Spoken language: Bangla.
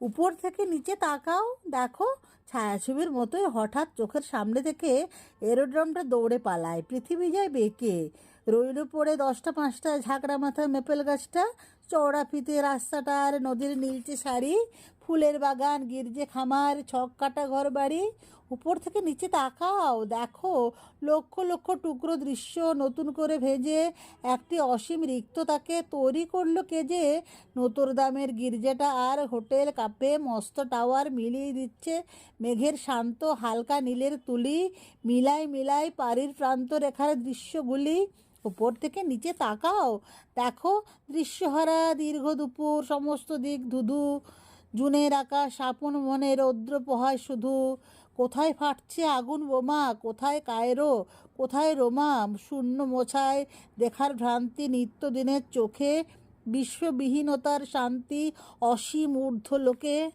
উপর থেকে নিচে তাকাও, দেখো, ছায়াছবির মতোই হঠাৎ চোখের সামনে থেকে এরোড্রমটা দৌড়ে পালায়। পৃথিবী যায় বেঁকে। রইল পড়ে দশটা, পাঁচটা, ঝাঁকড়া মাথা, মেপেল গাছটা, চওড়া ফিতে রাস্তাটা আর নদীর নীলচে শাড়ি, ফুলের বাগান, গির্জে খামার, ছক কাটা ঘর বাড়ি উপর থেকে নিচে তাকাও, দেখো লক্ষ লক্ষ টুকরো দৃশ্য নতুন করে ভেজে একটি অসীম রিক্ততাকে তৈরি করল কে যে? নতুন দামের গির্জাটা আর হোটেল কাপে মস্ত টাওয়ার মিলিয়ে দিচ্ছে মেঘের শান্ত হালকা নীলের তুলি, মিলাই মিলাই পাড়ির প্রান্ত রেখার দৃশ্যগুলি। উপর থেকে নিচে তাকাও। দেখো, দৃশ্যহারা, দীর্ঘ দুপুর, সমস্ত দিক ধুধু। জুনের আকাশ, আপন মনে রৌদ্র পোহায় শুধু। কোথায় ফাটছে আগুন বোমা? কোথায় কায়রো? কোথায় রোমা? শূন্য মোছায় দেখার ভ্রান্তি নিত্যদিনের চোখে। বিশ্ববিহীনতার শান্তি, অসীম ঊর্ধ্ব লোকে